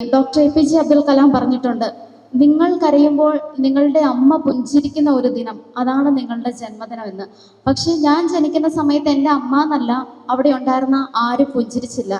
Doctor A P J Abdul Kalam പറഞ്ഞിട്ടുണ്ട് നിങ്ങൾ കരയുമ്പോൾ നിങ്ങളുടെ അമ്മ പുഞ്ചിരിക്കുന്ന ഒരു ദിനം അതാണ് നിങ്ങളുടെ ജന്മദിനം എന്ന് പക്ഷെ ഞാൻ ജനിക്കുന്ന സമയത്ത് എന്റെ അമ്മ എന്നല്ല അവിടെ ഉണ്ടായിരുന്ന ആരും പുഞ്ചിരിച്ചില്ല.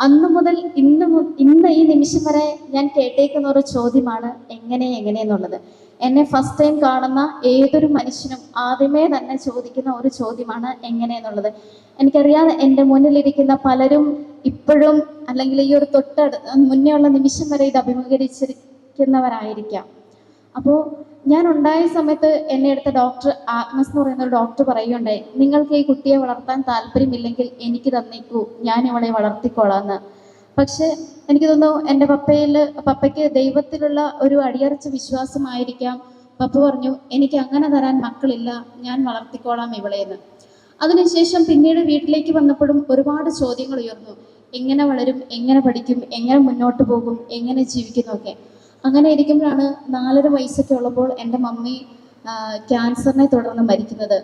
അന്ന് മുതൽ ഇന്ന് ഇന്ന് ഈ നിമിഷം വരെ ഞാൻ കേട്ടേക്കുന്ന ഒരു ചോദ്യമാണ് എങ്ങനെ എങ്ങനെ എന്നുള്ളത്. എന്നെ ഫസ്റ്റ് ടൈം കാണുന്ന ഏതൊരു മനുഷ്യനും ആദ്യമേ തന്നെ ചോദിക്കുന്ന ഒരു ചോദ്യമാണ് എങ്ങനെ എന്നുള്ളത്. എനിക്കറിയാം എന്റെ മുന്നിലിരിക്കുന്ന പലരും ഇപ്പോഴും അല്ലെങ്കിൽ ഈ ഒരു തൊട്ടടു മുന്നേ ഉള്ള നിമിഷം വരെ ഇത് അഭിമുഖീകരിച്ചിരിക്കുന്നവരായിരിക്കാം. അപ്പോൾ ഞാൻ ഉണ്ടായ സമയത്ത് എന്നെ എടുത്ത ഡോക്ടർ ആഗ്നസ് എന്ന് പറയുന്ന ഒരു ഡോക്ടർ പറയുകയുണ്ടായി നിങ്ങൾക്ക് ഈ കുട്ടിയെ വളർത്താൻ താല്പര്യമില്ലെങ്കിൽ എനിക്ക് തന്നേക്കൂ ഞാൻ ഇവളെ വളർത്തിക്കോളാന്ന്. പക്ഷെ എനിക്ക് തോന്നുന്നു എന്റെ പപ്പയിൽ പപ്പയ്ക്ക് ദൈവത്തിലുള്ള ഒരു അടിയറച്ച വിശ്വാസമായിരിക്കാം. പപ്പ പറഞ്ഞു എനിക്ക് അങ്ങനെ തരാൻ മക്കളില്ല ഞാൻ വളർത്തിക്കോളാം ഇവളെന്ന്. അതിനുശേഷം പിന്നീട് വീട്ടിലേക്ക് വന്നപ്പോഴും ഒരുപാട് ചോദ്യങ്ങൾ ഉയർന്നു. എങ്ങനെ വളരും എങ്ങനെ പഠിക്കും എങ്ങനെ മുന്നോട്ട് പോകും എങ്ങനെ ജീവിക്കുന്നൊക്കെ അങ്ങനെ ഇരിക്കുമ്പോഴാണ് നാലര വയസ്സൊക്കെ ഉള്ളപ്പോൾ എന്റെ മമ്മി ക്യാൻസറിനെ തുടർന്ന് മരിക്കുന്നത്.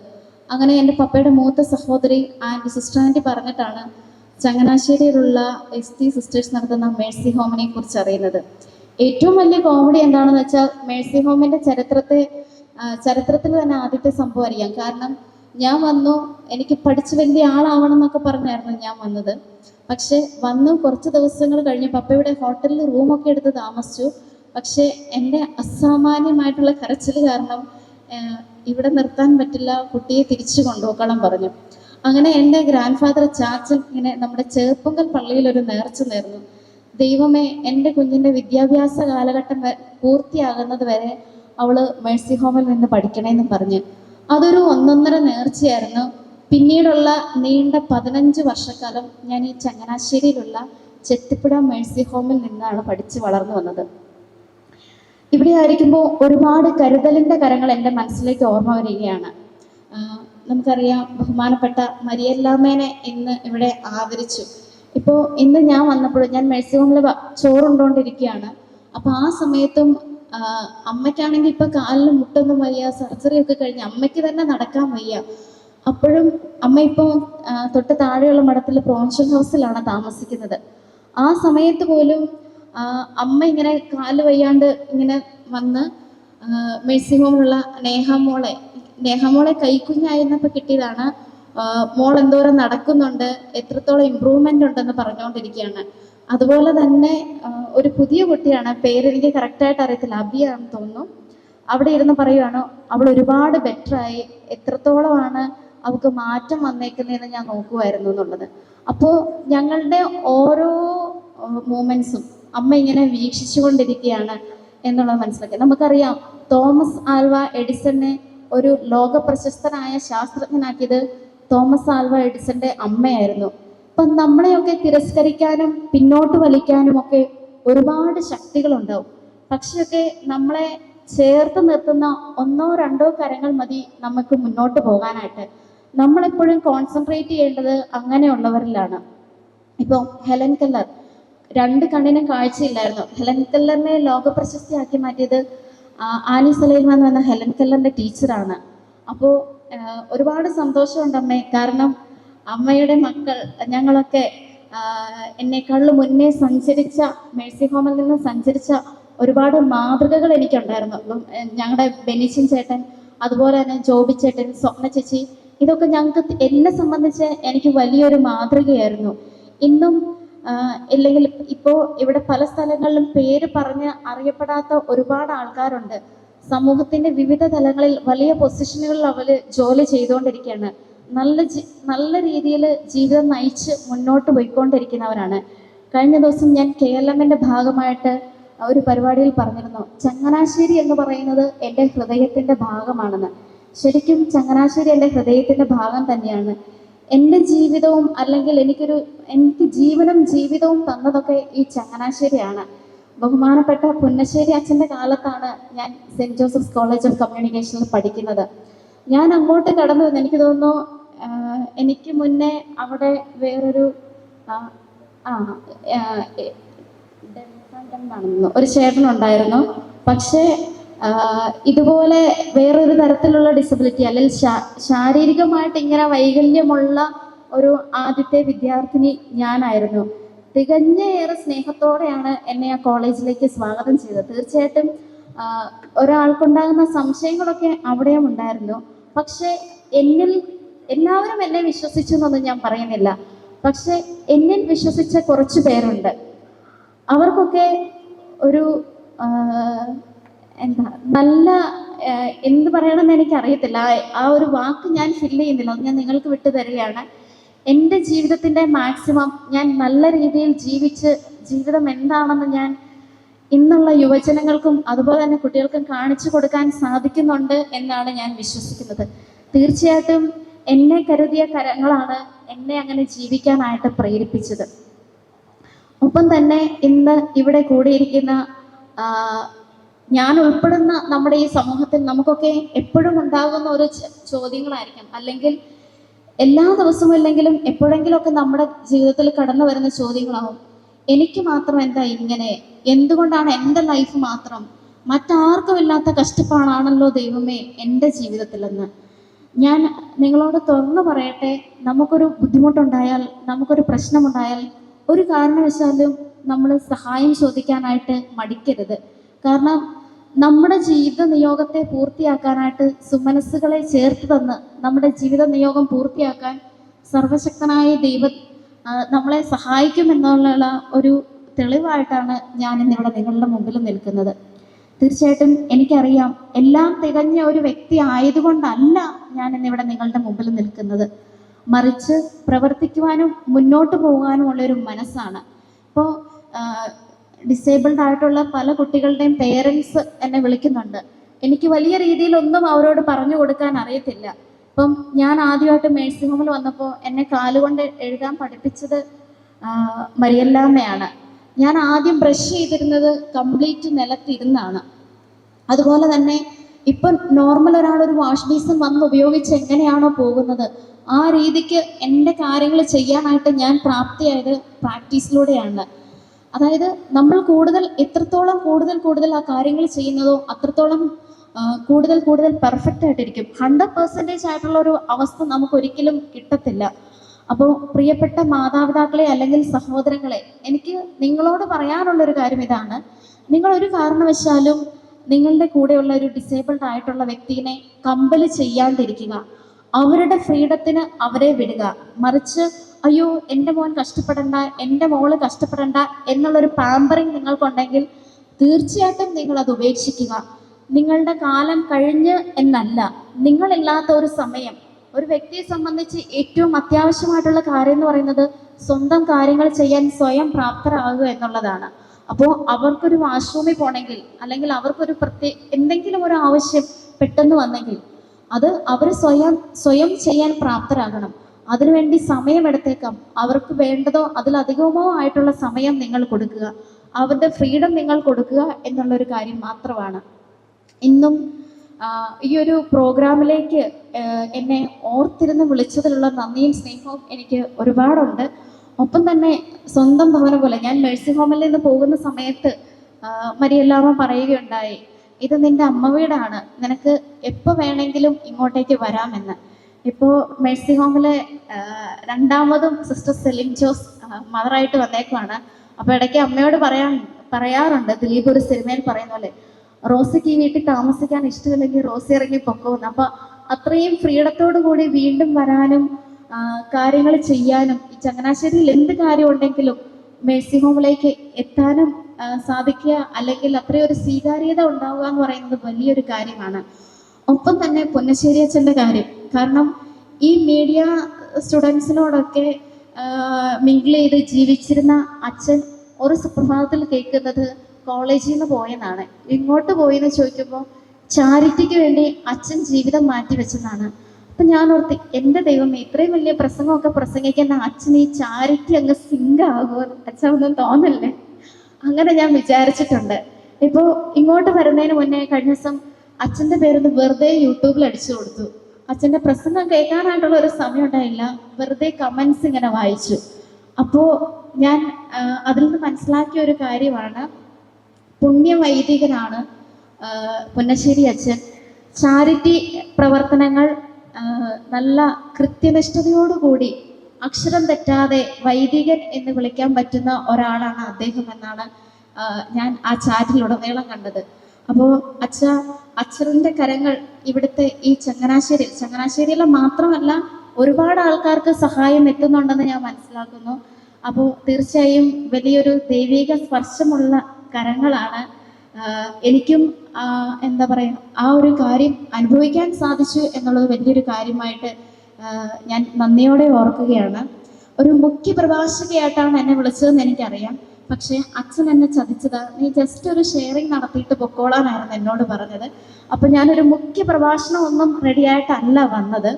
അങ്ങനെ എന്റെ പപ്പയുടെ മൂത്ത സഹോദരി ആൻഡ് സിസ്റ്റർ ആന്റി പറഞ്ഞിട്ടാണ് ചങ്ങനാശ്ശേരിയിലുള്ള എസ് ടി സിസ്റ്റേഴ്സ് നടത്തുന്ന മേഴ്സി ഹോമിനെ കുറിച്ച് അറിയുന്നത്. ഏറ്റവും വലിയ കോമഡി എന്താണെന്ന് വെച്ചാൽ മേഴ്സി ഹോമിന്റെ ചരിത്രത്തെ ചരിത്രത്തിൽ തന്നെ ആദ്യത്തെ സംഭവം അറിയാം. കാരണം ഞാൻ വന്നു എനിക്ക് പഠിച്ച് വലിയ ആളാവണം എന്നൊക്കെ പറഞ്ഞായിരുന്നു ഞാൻ വന്നത്. പക്ഷെ വന്നു കുറച്ച് ദിവസങ്ങൾ കഴിഞ്ഞ് പപ്പയുടെ ഹോട്ടലിൽ റൂമൊക്കെ എടുത്ത് താമസിച്ചു. പക്ഷെ എന്റെ അസാമാന്യമായിട്ടുള്ള കരച്ചിൽ കാരണം ഇവിടെ നിർത്താൻ പറ്റില്ല കുട്ടിയെ തിരിച്ചു കൊണ്ടുപോക്കണം പറഞ്ഞു. അങ്ങനെ എന്റെ ഗ്രാൻഡ് ഫാദർ ചാച്ചൻ ഇങ്ങനെ നമ്മുടെ ചേർപ്പുങ്കൽ പള്ളിയിൽ ഒരു നേർച്ച നേർന്നു. ദൈവമേ എന്റെ കുഞ്ഞിന്റെ വിദ്യാഭ്യാസ കാലഘട്ടം പൂർത്തിയാകുന്നത് വരെ അവൾ മേഴ്സി ഹോമിൽ നിന്ന് പഠിക്കണേന്ന് പറഞ്ഞ്. അതൊരു ഒന്നൊന്നര നേർച്ചയായിരുന്നു. പിന്നീടുള്ള നീണ്ട പതിനഞ്ച് വർഷക്കാലം ഞാൻ ഈ ചങ്ങനാശ്ശേരിയിലുള്ള ചെത്തിപ്പുഴ മേഴ്സി ഹോമിൽ നിന്നാണ് പഠിച്ച് വളർന്നു വന്നത്. ഇവിടെ ആയിരിക്കുമ്പോൾ ഒരുപാട് കരുതലിന്റെ കരങ്ങൾ എന്റെ മനസ്സിലേക്ക് ഓർമ്മ വരികയാണ്. നമുക്കറിയാം ബഹുമാനപ്പെട്ട മരിയല്ലാമേനെ ഇന്ന് ഇവിടെ ആദരിച്ചു. ഇപ്പോൾ ഇന്ന് ഞാൻ വന്നപ്പോൾ ഞാൻ മേഴ്സി ചോറുണ്ടോണ്ടിരിക്കുകയാണ്. അപ്പോൾ ആ സമയത്തും അമ്മയ്ക്കാണെങ്കിൽ ഇപ്പം കാലിൽ മുട്ടൊന്നും വയ്യ സർജറി ഒക്കെ കഴിഞ്ഞ് അമ്മയ്ക്ക് തന്നെ നടക്കാൻ വയ്യ. അപ്പോഴും അമ്മ ഇപ്പോൾ തൊട്ട് താഴെയുള്ള മഠത്തിൽ പ്രോൺഷൻ ഹൗസിലാണ് താമസിക്കുന്നത്. ആ സമയത്ത് പോലും അമ്മ ഇങ്ങനെ കാൽ വയ്യാണ്ട് ഇങ്ങനെ വന്ന് മോളെ ഹോമിലുള്ള നേഹമോളെ നേഹമോളെ കൈക്കുഞ്ഞായിരുന്നപ്പോൾ കിട്ടിയതാണ് മോൾ എന്തോരം നടക്കുന്നുണ്ട് എത്രത്തോളം ഇമ്പ്രൂവ്മെന്റ് ഉണ്ടെന്ന് പറഞ്ഞുകൊണ്ടിരിക്കുകയാണ്. അതുപോലെ തന്നെ ഒരു പുതിയ കുട്ടിയാണ് പേര് പേരെനിക്ക് കറക്റ്റായിട്ട് അറിയത്തില്ല അബിയാണെന്ന് തോന്നുന്നു. അവിടെ ഇരുന്ന് പറയുവാണ് അവൾ ഒരുപാട് ബെറ്ററായി എത്രത്തോളമാണ് അവൾക്ക് മാറ്റം വന്നേക്കുന്നതെന്ന് ഞാൻ നോക്കുമായിരുന്നു എന്നുള്ളത്. അപ്പോൾ ഞങ്ങളുടെ ഓരോ മൂമെൻസും അമ്മ ഇങ്ങനെ വീക്ഷിച്ചുകൊണ്ടിരിക്കുകയാണ് എന്നുള്ളത് മനസ്സിലാക്കി. നമുക്കറിയാം തോമസ് ആൽവ എഡിസനെ ഒരു ലോക പ്രശസ്തനായ ശാസ്ത്രജ്ഞനാക്കിയത് തോമസ് ആൽവ എഡിസന്റെ അമ്മയായിരുന്നു. അപ്പം നമ്മളെയൊക്കെ തിരസ്കരിക്കാനും പിന്നോട്ട് വലിക്കാനും ഒക്കെ ഒരുപാട് ശക്തികളുണ്ടാവും. പക്ഷെയൊക്കെ നമ്മളെ ചേർത്ത് നിർത്തുന്ന ഒന്നോ രണ്ടോ കരങ്ങൾ മതി നമുക്ക് മുന്നോട്ട് പോകാനായിട്ട്. നമ്മളെപ്പോഴും കോൺസെൻട്രേറ്റ് ചെയ്യേണ്ടത് അങ്ങനെയുള്ളവരിലാണ്. ഇപ്പോൾ ഹെലൻ കെല്ലർ രണ്ട് കണ്ണിനും കാഴ്ചയില്ലായിരുന്നു. ഹെലൻ കെല്ലറിനെ ലോക പ്രശസ്തിയാക്കി മാറ്റിയത് ആനി സലൈൽമാൻ എന്ന് ഹെലൻ കെല്ലറിന്റെ ടീച്ചറാണ്. അപ്പോൾ ഒരുപാട് സന്തോഷമുണ്ട് അമ്മേ. കാരണം അമ്മയുടെ മക്കൾ ഞങ്ങളൊക്കെ ആ, എന്നെക്കാളും മുന്നേ സഞ്ചരിച്ച മേഴ്സി ഹോമിൽ നിന്ന് സഞ്ചരിച്ച ഒരുപാട് മാതൃകകൾ എനിക്കുണ്ടായിരുന്നു. ഞങ്ങളുടെ ബെനിച്ചിൻ ചേട്ടൻ അതുപോലെ തന്നെ ജോബി ചേട്ടൻ സ്വപ്ന ചേച്ചി ഇതൊക്കെ ഞങ്ങൾക്ക് എന്നെ സംബന്ധിച്ച് എനിക്ക് വലിയൊരു മാതൃകയായിരുന്നു. ഇന്നും ഇല്ലെങ്കിൽ ഇപ്പോ ഇവിടെ പല സ്ഥലങ്ങളിലും പേര് പറഞ്ഞ് അറിയപ്പെടാത്ത ഒരുപാട് ആൾക്കാരുണ്ട്. സമൂഹത്തിന്റെ വിവിധ തലങ്ങളിൽ വലിയ പൊസിഷനുകളിൽ അവർ ജോലി ചെയ്തുകൊണ്ടിരിക്കുകയാണ് നല്ല നല്ല രീതിയിൽ ജീവിതം നയിച്ച് മുന്നോട്ട് പോയിക്കൊണ്ടിരിക്കുന്നവരാണ്. കഴിഞ്ഞ ദിവസം ഞാൻ കെ എൽ എമ്മിന്റെ ഭാഗമായിട്ട് ഒരു പരിപാടിയിൽ പറഞ്ഞിരുന്നു. ചങ്ങനാശ്ശേരി എന്ന് പറയുന്നത് എന്റെ ഹൃദയത്തിന്റെ ഭാഗമാണെന്ന്. ശരിക്കും ചങ്ങനാശ്ശേരി എന്റെ ഹൃദയത്തിന്റെ ഭാഗം തന്നെയാണ്. എന്റെ ജീവിതവും അല്ലെങ്കിൽ എനിക്കൊരു എനിക്ക് ജീവനും ജീവിതവും തന്നതൊക്കെ ഈ ചങ്ങനാശ്ശേരിയാണ്. ബഹുമാനപ്പെട്ട പുന്നശ്ശേരി അച്ഛന്റെ കാലത്താണ് ഞാൻ സെന്റ് ജോസഫ്സ് കോളേജ് ഓഫ് കമ്മ്യൂണിക്കേഷനിൽ പഠിക്കുന്നത്. ഞാൻ അങ്ങോട്ട് കടന്നു വന്ന് എനിക്ക് തോന്നുന്നു എനിക്ക് മുന്നേ അവിടെ വേറൊരു ഒരു ചേട്ടനുണ്ടായിരുന്നു. പക്ഷേ ഇതുപോലെ വേറൊരു തരത്തിലുള്ള ഡിസബിലിറ്റി അല്ലെങ്കിൽ ശാരീരികമായിട്ട് ഇങ്ങനെ വൈകല്യമുള്ള ഒരു ആദ്യത്തെ വിദ്യാർത്ഥിനി ഞാനായിരുന്നു. തികഞ്ഞേറെ സ്നേഹത്തോടെയാണ് എന്നെ ആ കോളേജിലേക്ക് സ്വാഗതം ചെയ്തത്. തീർച്ചയായിട്ടും ഒരാൾക്കുണ്ടാകുന്ന സംശയങ്ങളൊക്കെ അവിടെയും ഉണ്ടായിരുന്നു. പക്ഷെ എന്നിൽ എല്ലാവരും എന്നെ വിശ്വസിച്ചു എന്നൊന്നും ഞാൻ പറയുന്നില്ല. പക്ഷെ എന്നിൽ വിശ്വസിച്ച കുറച്ച് പേരുണ്ട്. അവർക്കൊക്കെ ഒരു എന്താ നല്ല എന്ത് പറയണമെന്ന് എനിക്ക് അറിയത്തില്ല ആ- ഒരു വാക്ക് ഞാൻ ഫില്ല് ചെയ്യുന്നില്ല. അത് ഞാൻ നിങ്ങൾക്ക് വിട്ടു തരികയാണ്. എന്റെ ജീവിതത്തിന്റെ മാക്സിമം ഞാൻ നല്ല രീതിയിൽ ജീവിച്ച് ജീവിതം എന്താണെന്ന് ഞാൻ ഇന്നുള്ള യുവജനങ്ങൾക്കും അതുപോലെ തന്നെ കുട്ടികൾക്കും കാണിച്ചു കൊടുക്കാൻ സാധിക്കുന്നുണ്ട് എന്നാണ് ഞാൻ വിശ്വസിക്കുന്നത്. തീർച്ചയായിട്ടും എന്നെ കരുതിയ കരങ്ങളാണ് എന്നെ അങ്ങനെ ജീവിക്കാനായിട്ട് പ്രേരിപ്പിച്ചത്. ഒപ്പം തന്നെ ഇന്ന് ഇവിടെ കൂടിയിരിക്കുന്ന ഞാൻ ഉൾപ്പെടുന്ന നമ്മുടെ ഈ സമൂഹത്തിൽ നമുക്കൊക്കെ എപ്പോഴും ഉണ്ടാകുന്ന ഒരു ചോദ്യങ്ങളായിരിക്കാം. അല്ലെങ്കിൽ എല്ലാ ദിവസവും ഇല്ലെങ്കിലും എപ്പോഴെങ്കിലുമൊക്കെ നമ്മുടെ ജീവിതത്തിൽ കടന്നു വരുന്ന ചോദ്യങ്ങളാവും. എനിക്ക് മാത്രം എന്താ ഇങ്ങനെ? എന്തുകൊണ്ടാണ് എന്റെ ലൈഫ് മാത്രം? മറ്റാർക്കും ഇല്ലാത്ത കഷ്ടപ്പാടാണല്ലോ ദൈവമേ എന്റെ ജീവിതത്തിലെന്ന്. ഞാൻ നിങ്ങളോട് തുറന്നു പറയട്ടെ നമുക്കൊരു ബുദ്ധിമുട്ടുണ്ടായാൽ നമുക്കൊരു പ്രശ്നമുണ്ടായാൽ ഒരു കാരണവശാലും നമ്മൾ സഹായം ചോദിക്കാനായിട്ട് മടിക്കരുത്. കാരണം നമ്മുടെ ജീവിത നിയോഗത്തെ പൂർത്തിയാക്കാനായിട്ട് സുമനസ്സുകളെ ചേർത്ത് തന്ന് നമ്മുടെ ജീവിത നിയോഗം പൂർത്തിയാക്കാൻ സർവശക്തനായ ദൈവ നമ്മളെ സഹായിക്കുമെന്നുള്ള ഒരു തെളിവായിട്ടാണ് ഞാൻ ഇന്നിവിടെ നിങ്ങളുടെ മുമ്പിൽ നിൽക്കുന്നത്. തീർച്ചയായിട്ടും എനിക്കറിയാം എല്ലാം തികഞ്ഞ ഒരു വ്യക്തി ആയതുകൊണ്ടല്ല ഞാൻ ഇന്നിവിടെ നിങ്ങളുടെ മുമ്പിൽ നിൽക്കുന്നത്. മറിച്ച് പ്രവർത്തിക്കുവാനും മുന്നോട്ട് പോകാനുമുള്ള ഒരു മനസ്സാണ് ഇപ്പോൾ ഡിസേബിൾഡ് ആയിട്ടുള്ള പല കുട്ടികളുടെയും പേരൻസ് എന്നെ വിളിക്കുന്നുണ്ട്. എനിക്ക് വലിയ രീതിയിലൊന്നും അവരോട് പറഞ്ഞു കൊടുക്കാൻ അറിയത്തില്ല. ഇപ്പം ഞാൻ ആദ്യമായിട്ട് മേഴ്സിംഗ് ഹോമിൽ വന്നപ്പോൾ എന്നെ കാലുകൊണ്ട് എഴുതാൻ പഠിപ്പിച്ചത് മരിയല്ലാമ്മയാണ്. ഞാൻ ആദ്യം ബ്രഷ് ചെയ്തിരുന്നത് കംപ്ലീറ്റ് നിലത്തിരുന്നാണ്. അതുപോലെ തന്നെ ഇപ്പം നോർമൽ ഒരാൾ ഒരു വാഷ് ബേസിൻ വന്ന് ഉപയോഗിച്ച് എങ്ങനെയാണോ പോകുന്നത് ആ രീതിക്ക് എന്റെ കാര്യങ്ങൾ ചെയ്യാനായിട്ട് ഞാൻ പ്രാപ്തിയായത് പ്രാക്ടീസിലൂടെയാണ് അതായത് നമ്മൾ കൂടുതൽ എത്രത്തോളം കൂടുതൽ കൂടുതൽ ആ കാര്യങ്ങൾ ചെയ്യുന്നതോ അത്രത്തോളം കൂടുതൽ കൂടുതൽ പെർഫെക്റ്റ് ആയിട്ടിരിക്കും. ഹൺഡ്രഡ് പെർസെന്റേജ് ആയിട്ടുള്ള ഒരു അവസ്ഥ നമുക്ക് ഒരിക്കലും കിട്ടത്തില്ല. അപ്പോൾ പ്രിയപ്പെട്ട മാതാപിതാക്കളെ അല്ലെങ്കിൽ സഹോദരങ്ങളെ എനിക്ക് നിങ്ങളോട് പറയാനുള്ള ഒരു കാര്യം ഇതാണ്. നിങ്ങൾ ഒരു കാരണവശാലും നിങ്ങളുടെ കൂടെയുള്ള ഒരു ഡിസേബിൾഡ് ആയിട്ടുള്ള വ്യക്തിനെ കമ്പൽ ചെയ്യാണ്ടിരിക്കുക. അവരുടെ ഫ്രീഡത്തിന് അവരെ വിടുക. മറിച്ച് അയ്യോ എന്റെ മോൻ കഷ്ടപ്പെടണ്ട എന്റെ മോൾ കഷ്ടപ്പെടണ്ട എന്നുള്ളൊരു പാമ്പറിങ് നിങ്ങൾക്കുണ്ടെങ്കിൽ തീർച്ചയായിട്ടും നിങ്ങൾ അത് ഉപേക്ഷിക്കുക. നിങ്ങളുടെ കാലം കഴിഞ്ഞ് എന്നല്ല നിങ്ങളില്ലാത്ത ഒരു സമയം. ഒരു വ്യക്തിയെ സംബന്ധിച്ച് ഏറ്റവും അത്യാവശ്യമായിട്ടുള്ള കാര്യം എന്ന് പറയുന്നത് സ്വന്തം കാര്യങ്ങൾ ചെയ്യാൻ സ്വയം പ്രാപ്തരാകുക എന്നുള്ളതാണ്. അപ്പോൾ അവർക്കൊരു വാഷ്റൂമിൽ പോകണമെങ്കിൽ അല്ലെങ്കിൽ അവർക്കൊരു പ്രത്യേക എന്തെങ്കിലും ഒരു ആവശ്യം പെട്ടെന്ന് വന്നെങ്കിൽ അത് അവർ സ്വയം സ്വയം ചെയ്യാൻ പ്രാപ്തരാകണം. അതിനുവേണ്ടി സമയമെടുത്തേക്കാം അവർക്ക് വേണ്ടതോ അതിലധികമോ ആയിട്ടുള്ള സമയം നിങ്ങൾ കൊടുക്കുക. അവരുടെ ഫ്രീഡം നിങ്ങൾ കൊടുക്കുക എന്നുള്ളൊരു കാര്യം മാത്രമാണ്. ഇന്നും ഈ ഒരു പ്രോഗ്രാമിലേക്ക് എന്നെ ഓർത്തിരുന്ന് വിളിച്ചതിലുള്ള നന്ദിയും സ്നേഹവും എനിക്ക് ഒരുപാടുണ്ട്. ഒപ്പം തന്നെ സ്വന്തം ഭവനം പോലെ ഞാൻ മേഴ്സി ഹോമിൽ നിന്ന് പോകുന്ന സമയത്ത് മരിയല്ലാമ പറയുകയുണ്ടായി ഇത് നിന്റെ അമ്മ വീടാണ്. നിനക്ക് എപ്പോൾ വേണമെങ്കിലും ഇങ്ങോട്ടേക്ക് വരാമെന്ന്. ഇപ്പോൾ മേഴ്സി ഹോമിലെ രണ്ടാമതും സിസ്റ്റർ സെലിൻ ജോസ് മദറായിട്ട് വന്നേക്കുവാണ്. അപ്പോൾ ഇടയ്ക്ക് അമ്മയോട് പറയാൻ പറയാറുണ്ട് ദിലീപ് ഒരു സിനിമയിൽ പറയുന്ന പോലെ റോസിക്ക് ഈ വീട്ടിൽ താമസിക്കാൻ ഇഷ്ടമില്ലെങ്കിൽ റോസി ഇറങ്ങി പൊക്കോന്ന്. അപ്പൊ അത്രയും ഫ്രീഡത്തോടു കൂടി വീണ്ടും വരാനും കാര്യങ്ങൾ ചെയ്യാനും ഈ ചങ്ങനാശ്ശേരിയിൽ എന്ത് കാര്യം ഉണ്ടെങ്കിലും മേഴ്സി ഹോമിലേക്ക് എത്താനും സാധിക്കുക അല്ലെങ്കിൽ അത്രയും ഒരു സ്വീകാര്യത ഉണ്ടാവുക എന്ന് പറയുന്നത് വലിയൊരു കാര്യമാണ്. ഒപ്പം തന്നെ പൊന്നശ്ശേരി അച്ഛന്റെ കാര്യം. കാരണം ഈ മീഡിയ സ്റ്റുഡൻസിനോടൊക്കെ മിങ്കിൾ ചെയ്ത് ജീവിച്ചിരുന്ന അച്ഛൻ ഒരു സുപ്രഭാതത്തിൽ കേൾക്കുന്നത് കോളേജിൽ നിന്ന് പോയെന്നാണ്. ഇങ്ങോട്ട് പോയെന്ന് ചോദിക്കുമ്പോൾ ചാരിറ്റിക്ക് വേണ്ടി അച്ഛൻ ജീവിതം മാറ്റി അപ്പം ഞാൻ ഓർത്തി എന്റെ ദൈവമേ ഇത്രയും വലിയ പ്രസംഗമൊക്കെ പ്രസംഗിക്കുന്ന അച്ഛൻ ഈ ചാരിറ്റി അങ്ങ് സിങ്ക് ആകുമോ അച്ഛൻ ഒന്നും തോന്നല്ലേ? അങ്ങനെ ഞാൻ വിചാരിച്ചിട്ടുണ്ട്. ഇപ്പോൾ ഇങ്ങോട്ട് വരുന്നതിന് മുന്നേ കഴിഞ്ഞ ദിവസം അച്ഛന്റെ പേരൊന്ന് വെറുതെ യൂട്യൂബിൽ അടിച്ചു കൊടുത്തു. അച്ഛന്റെ പ്രസംഗം കേൾക്കാനായിട്ടുള്ള ഒരു സമയം ഉണ്ടായില്ല. വെറുതെ കമൻസ് ഇങ്ങനെ വായിച്ചു. അപ്പോൾ ഞാൻ അതിൽ നിന്ന് മനസ്സിലാക്കിയ ഒരു കാര്യമാണ്. പുണ്യവൈദികനാണ് പുന്നശ്ശേരി അച്ഛൻ. ചാരിറ്റി പ്രവർത്തനങ്ങൾ നല്ല കൃത്യനിഷ്ഠതയോടുകൂടി അക്ഷരം തെറ്റാതെ വൈദികൻ എന്ന് വിളിക്കാൻ പറ്റുന്ന ഒരാളാണ് അദ്ദേഹം എന്നാണ് ഞാൻ ആ ചാറ്റിലുടനീളം കണ്ടത്. അപ്പോൾ അച്ഛ അച്ഛന്റെ കരങ്ങൾ ഇവിടുത്തെ ഈ ചങ്ങനാശ്ശേരി ചങ്ങനാശ്ശേരിയിലെ മാത്രമല്ല ഒരുപാട് ആൾക്കാർക്ക് സഹായം എത്തുന്നുണ്ടെന്ന് ഞാൻ മനസ്സിലാക്കുന്നു. അപ്പോൾ തീർച്ചയായും വലിയൊരു ദൈവിക സ്പർശമുള്ള കരങ്ങളാണ്. എനിക്കും എന്താ പറയുക ആ ഒരു കാര്യം അനുഭവിക്കാൻ സാധിച്ചു എന്നുള്ളത് വലിയൊരു കാര്യമായിട്ട് ഞാൻ നന്ദിയോടെ ഓർക്കുകയാണ്. ഒരു മുഖ്യ പ്രഭാഷകയായിട്ടാണ് എന്നെ വിളിച്ചതെന്ന് എനിക്കറിയാം. പക്ഷേ അച്ഛൻ എന്നെ ചതിച്ചത് നീ ജസ്റ്റ് ഒരു ഷെയറിങ് നടത്തിയിട്ട് പൊക്കോളാനായിരുന്നു എന്നോട് പറഞ്ഞത്. അപ്പോൾ ഞാനൊരു മുഖ്യ പ്രഭാഷണം ഒന്നും റെഡിയായിട്ടല്ല വന്നത്.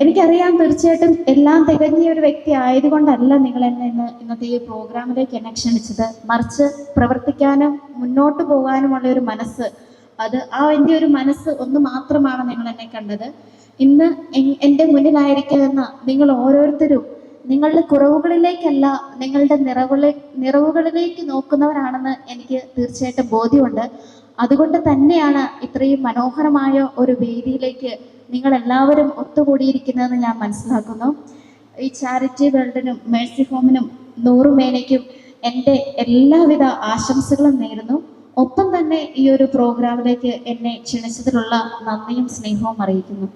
എനിക്കറിയാം തീർച്ചയായിട്ടും എല്ലാം തികഞ്ഞ ഒരു വ്യക്തി ആയതുകൊണ്ടല്ല നിങ്ങൾ എന്നെ ഇന്ന് ഇന്നത്തെ ഈ പ്രോഗ്രാമിലേക്ക് എന്നെ ക്ഷണിച്ചത് മറിച്ച് പ്രവർത്തിക്കാനും മുന്നോട്ട് പോകാനുമുള്ള ഒരു മനസ്സ് അത് ആ എന്റെ ഒരു മനസ്സ് ഒന്ന് മാത്രമാണ് നിങ്ങൾ എന്നെ കണ്ടത്. ഇന്ന് എൻ- എന്റെ മുന്നിലായിരിക്കുന്ന നിങ്ങൾ ഓരോരുത്തരും നിങ്ങളുടെ കുറവുകളിലേക്കല്ല നിങ്ങളുടെ നിറവുകളെ നിറവുകളിലേക്ക് നോക്കുന്നവരാണെന്ന് എനിക്ക് തീർച്ചയായിട്ടും ബോധ്യമുണ്ട്. അതുകൊണ്ട് തന്നെയാണ് ഇത്രയും മനോഹരമായ ഒരു വേദിയിലേക്ക് നിങ്ങൾ എല്ലാവരും ഒത്തുകൂടിയിരിക്കുന്നതെന്ന് ഞാൻ മനസ്സിലാക്കുന്നു. ഈ ചാരിറ്റി വേൾഡിനും മേഴ്സി ഹോമിനും നൂറുമേനയ്ക്കും എന്റെ എല്ലാവിധ ആശംസകളും നേരുന്നു. ഒപ്പം തന്നെ ഈ ഒരു പ്രോഗ്രാമിലേക്ക് എന്നെ ക്ഷണിച്ചതിലുള്ള നന്ദിയും സ്നേഹവും അറിയിക്കുന്നു.